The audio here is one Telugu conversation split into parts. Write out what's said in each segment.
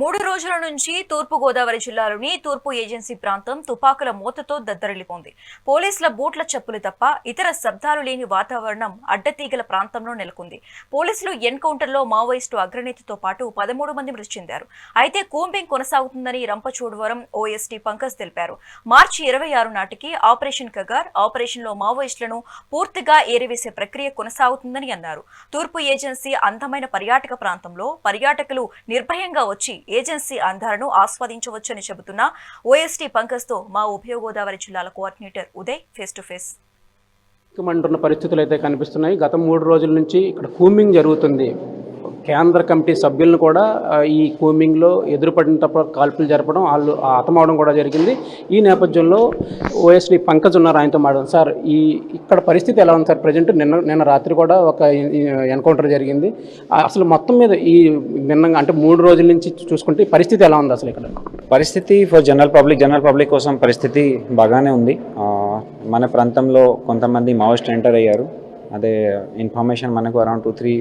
మూడు రోజుల నుంచి తూర్పు గోదావరి జిల్లాలోని తూర్పు ఏజెన్సీ ప్రాంతం తుపాకుల మూతతో దద్దరిల్లిపోంది. పోలీసుల బూట్ల చెప్పులు తప్ప ఇతర శబ్దాలు లేని వాతావరణం అడ్డతీగల ప్రాంతంలో నెలకొంది. పోలీసులు ఎన్కౌంటర్లో మావోయిస్టు అగ్రనేతతో పాటు పదమూడు మంది మృతి చెందారు. అయితే కూంబింగ్ కొనసాగుతుందని రంపచోడవరం ఓఎస్టీ పంకజ్ తెలిపారు. మార్చి ఇరవై ఆరు నాటికి ఆపరేషన్ కగార్ ఆపరేషన్లో మావోయిస్టులను పూర్తిగా ఏరివేసే ప్రక్రియ కొనసాగుతుందని అన్నారు. తూర్పు ఏజెన్సీ అందమైన పర్యాటక ప్రాంతంలో పర్యాటకులు నిర్భయంగా వచ్చి ఏజెన్సీ అందాలను ఆస్వాదించవచ్చని చెబుతున్న ఓఎస్టీ పంకజ్తో మా ఉభయ గోదావరి జిల్లాల coordinator Uday face to face. మంటున్న పరిస్థితులు అయితే కనిపిస్తున్నాయి. గత మూడు రోజుల నుంచి ఇక్కడ కూమింగ్ జరుగుతుంది. కేంద్ర కమిటీ సభ్యులను కూడా ఈ కూమింగ్లో ఎదురుపడినప్పుడు కాల్పులు జరపడం వాళ్ళు హతమవడం కూడా జరిగింది. ఈ నేపథ్యంలో ఓఎస్డి పంకజ్ ఉన్నారు ఆయనతో మాట్లాడడం సార్ ఈ ఇక్కడ పరిస్థితి ఎలా ఉంది సార్? ప్రజెంట్ నిన్న నిన్న రాత్రి కూడా ఒక ఎన్కౌంటర్ జరిగింది. అసలు మొత్తం మీద ఈ నిన్న అంటే మూడు రోజుల నుంచి చూసుకుంటే పరిస్థితి ఎలా ఉంది అసలు ఇక్కడ? పరిస్థితి for general public general public కోసం పరిస్థితి బాగానే ఉంది. మన ప్రాంతంలో కొంతమంది మావోయిస్ట్ ఎంటర్ అయ్యారు. అదే ఇన్ఫర్మేషన్ మనకు అరౌండ్ టూ త్రీ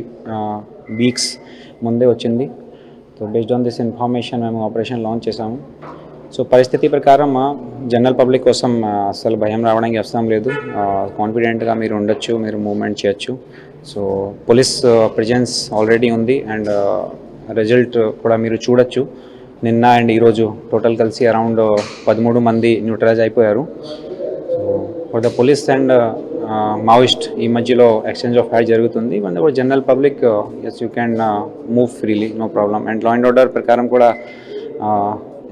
వీక్స్ ముందే వచ్చింది. So based on this information మేము ఆపరేషన్ లాంచ్ చేసాము సో పరిస్థితి ప్రకారం జనరల్ పబ్లిక్ కోసం అసలు భయం రావడానికి అవసరం లేదు. కాన్ఫిడెంట్గా మీరు ఉండొచ్చు మీరు మూవ్మెంట్ చేయొచ్చు. సో పోలీస్ ప్రజెన్స్ ఆల్రెడీ ఉంది అండ్ రిజల్ట్ కూడా మీరు చూడొచ్చు. నిన్న అండ్ ఈరోజు టోటల్ కలిసి అరౌండ్ పదమూడు మంది న్యూట్రలైజ్ అయిపోయారు. So for the police and Maoist ఈ మధ్యలో ఎక్స్చేంజ్ ఆఫ్ ఫైర్ జరుగుతుంది. One general public yes you can move freely no problem and law and order ప్రకారం కూడా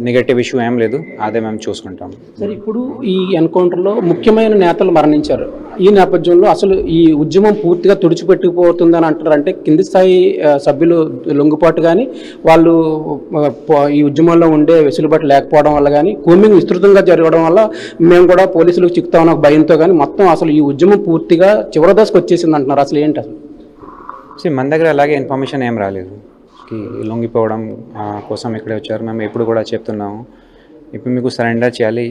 నెగటివ్ ఇష్యూ ఏం లేదు. అదే మేము చూసుకుంటాం. సరే ఇప్పుడు ఈ ఎన్కౌంటర్లో ముఖ్యమైన నేతలు మరణించారు. ఈ నేపథ్యంలో అసలు ఈ ఉద్యమం పూర్తిగా తుడిచిపెట్టుకుపోతుందని అంటారు అంటే కింది స్థాయి సభ్యులు లొంగుపాటు కానీ వాళ్ళు ఈ ఉద్యమంలో ఉండే వెసులుబాటు లేకపోవడం వల్ల కానీ కూమింగ్ విస్తృతంగా జరగడం వల్ల మేము కూడా పోలీసులకు చిక్కుతామని ఒక భయంతో కానీ మొత్తం అసలు ఈ ఉద్యమం పూర్తిగా చివరి దశకు వచ్చేసింది అంటున్నారు. అసలు ఏంటి అసలు? మన దగ్గర అలాగే ఇన్ఫర్మేషన్ ఏం రాలేదు. కి లొంగిపోవడం కోసం ఇక్కడే వచ్చారు. మేము ఎప్పుడు కూడా చెప్తున్నాము. ఇప్పుడు మీకు సరెండర్ చేయాలి.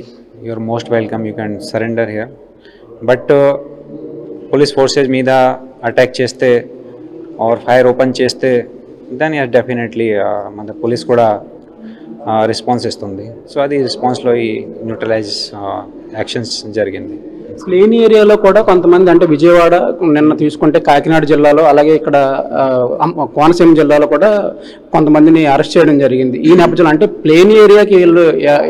Your most welcome. You can surrender here. But police forces మీద అటాక్ చేస్తే ఆర్ ఫైర్ ఓపెన్ చేస్తే దాని డెఫినెట్లీ మన పోలీస్ కూడా రెస్పాన్స్ ఇస్తుంది. సో అది రెస్పాన్స్లో ఈ న్యూట్రలైజ్ యాక్షన్స్ జరిగింది. ప్లేన్ ఏరియాలో కూడా కొంతమంది అంటే విజయవాడ నిన్న తీసుకుంటే కాకినాడ జిల్లాలో అలాగే ఇక్కడ కోనసీమ జిల్లాలో కూడా కొంతమందిని అరెస్ట్ చేయడం జరిగింది. ఈ నేపథ్యంలో అంటే ప్లేన్ ఏరియాకి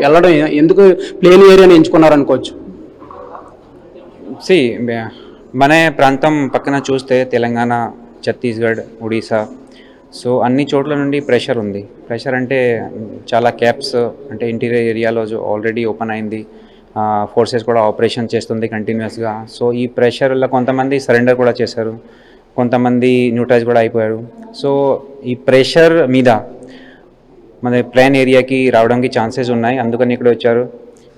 వెళ్ళడం ఎందుకు ప్లేన్ ఏరియాని ఎంచుకున్నారు అనుకోవచ్చు సి మన ప్రాంతం పక్కన చూస్తే తెలంగాణ ఛత్తీస్గఢ్ ఒడిశా. సో అన్ని చోట్ల నుండి ప్రెషర్ ఉంది. ప్రెషర్ అంటే చాలా క్యాప్స్ అంటే ఇంటీరియర్ ఏరియాలో ఆల్రెడీ ఓపెన్ అయింది. ఫోర్సెస్ కూడా ఆపరేషన్ చేస్తుంది కంటిన్యూస్గా సో ఈ ప్రెషర్లో కొంతమంది సరెండర్ కూడా చేశారు. కొంతమంది న్యూట్రైజ్ కూడా అయిపోయారు. సో ఈ ప్రెషర్ మీద మన ప్లాన్ ఏరియాకి రావడానికి ఛాన్సెస్ ఉన్నాయి. అందుకని ఇక్కడ వచ్చారు.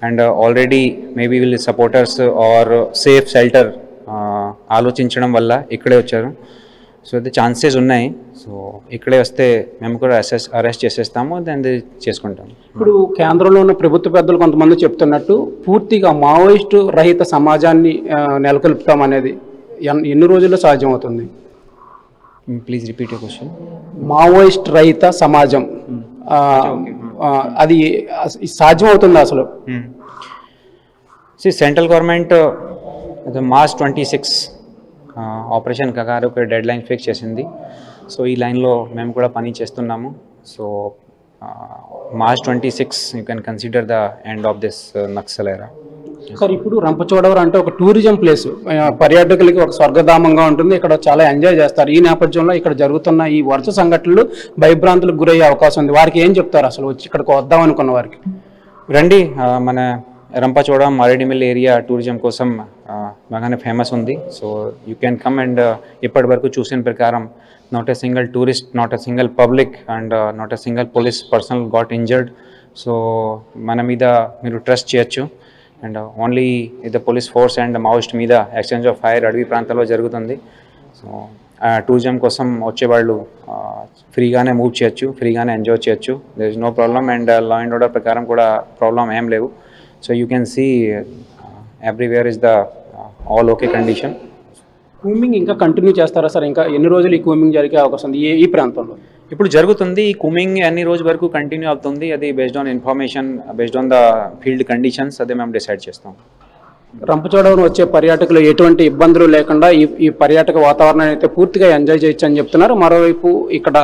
అండ్ ఆల్రెడీ మేబీ వీళ్ళు సపోర్టర్స్ ఆర్ సేఫ్ షెల్టర్ ఆలోచించడం వల్ల ఇక్కడే వచ్చారు. సో అయితే ఛాన్సెస్ ఉన్నాయి. సో ఇక్కడే వస్తే మేము కూడా అసెస్ అరెస్ట్ చేసేస్తాము దాన్ని చేసుకుంటాం ఇప్పుడు కేంద్రంలో ఉన్న ప్రభుత్వ పెద్దలు కొంతమంది చెప్తున్నట్టు పూర్తిగా మావోయిస్టు రహిత సమాజాన్ని నెలకొల్పుతాం అనేది ఎన్- ఎన్ని రోజుల్లో సాధ్యమవుతుంది? Please repeat you question Maoist రహిత సమాజం అది సాధ్యం అవుతుంది అసలు. C central government March twenty six operation Kagar ఒక డెడ్ లైన్ ఫిక్స్ చేసింది. సో ఈ లైన్లో మేము కూడా పని చేస్తున్నాము. So March twenty six you can consider the end of this Naxal era sir ఇప్పుడు రంపచోడవరం అంటే ఒక టూరిజం ప్లేస్. పర్యాటకులకి ఒక స్వర్గధామంగా ఉంటుంది. ఇక్కడ చాలా ఎంజాయ్ చేస్తారు. ఈ నేపథ్యంలో ఇక్కడ జరుగుతున్న ఈ వరుస సంఘటనలు భయభ్రాంతులకు గురయ్యే అవకాశం ఉంది. వారికి ఏం చెప్తారు అసలు? వచ్చి ఇక్కడికి వద్దాం అనుకున్న వారికి. రండి మన రంపచోడ మారేడిమిల్ ఏరియా టూరిజం కోసం బాగానే ఫేమస్ ఉంది. So you can come and ఇప్పటి వరకు చూసిన ప్రకారం not a single tourist not a single public and not a single police personnel got injured so మన మీద మీరు ట్రస్ట్ చేయొచ్చు. And only the police force and Maoist మీద ఎక్స్చేంజ్ ఆఫ్ ఫైర్ అడవి ప్రాంతాల్లో జరుగుతుంది. సో టూరిజం కోసం వచ్చేవాళ్ళు వాళ్ళు ఫ్రీగానే మూవ్ చేయొచ్చు ఫ్రీగానే ఎంజాయ్ చేయొచ్చు. There is no problem and law and order ప్రకారం కూడా ప్రాబ్లం ఏం లేవు. So you can see everywhere is the all okay condition combing ఇంకా కంటిన్యూ చేస్తారా సార్? ఇంకా ఎన్ని రోజులు ఈ కూమింగ్ జరిగే అవకాశం ఉంది? ఈ ప్రాంతంలో? ఇప్పుడు జరుగుతుంది ఈ కుమింగ్ ఎన్ని రోజు వరకు కంటిన్యూ అవుతుంది అది based on information based on the field conditions అదే మేము డిసైడ్ చేస్తాం. రంపచోడవరం వచ్చే పర్యాటకులు ఎటువంటి ఇబ్బందులు లేకుండా ఈ ఈ పర్యాటక వాతావరణాన్ని అయితే పూర్తిగా ఎంజాయ్ చేయొచ్చు అని చెప్తున్నారు. మరోవైపు ఇక్కడ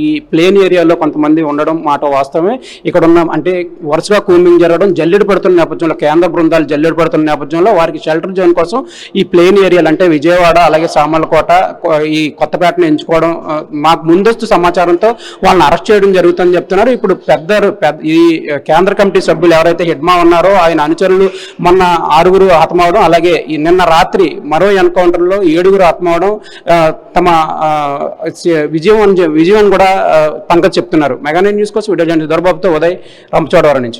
ఈ ప్లేన్ ఏరియాలో కొంతమంది ఉండడం మాట వాస్తవమే. ఇక్కడ ఉన్న అంటే వరుసగా కూమింగ్ జరగడం జల్లెడు పడుతున్న నేపథ్యంలో కేంద్ర బృందాలు జల్లెడు పడుతున్న నేపథ్యంలో వారికి షెల్టర్ జోన్ కోసం ఈ ప్లేన్ ఏరియాలు అంటే విజయవాడ అలాగే సామర్లకోట ఈ కొత్తపేటను ఎంచుకోవడం మాకు ముందస్తు సమాచారంతో వాళ్ళని అరెస్ట్ చేయడం జరుగుతుందని చెప్తున్నారు. ఇప్పుడు పెద్ద పెద్ద ఈ కేంద్ర కమిటీ సభ్యులు ఎవరైతే హిడ్మా ఉన్నారో ఆయన అనుచరులు మొన్న ఆరుగురు హతమవడం అలాగే ఈ నిన్న రాత్రి మరో ఎన్కౌంటర్లో ఏడుగురు హతమవడం తమ విజయం అని విజయం అని కూడా పంకజ్ చెప్తున్నారు. మెగానైన్ న్యూస్ కోసం వీడియో జర్నలిస్ట్ దొరబాబుతో ఉదయ్ రంపచోడవరం నుంచి.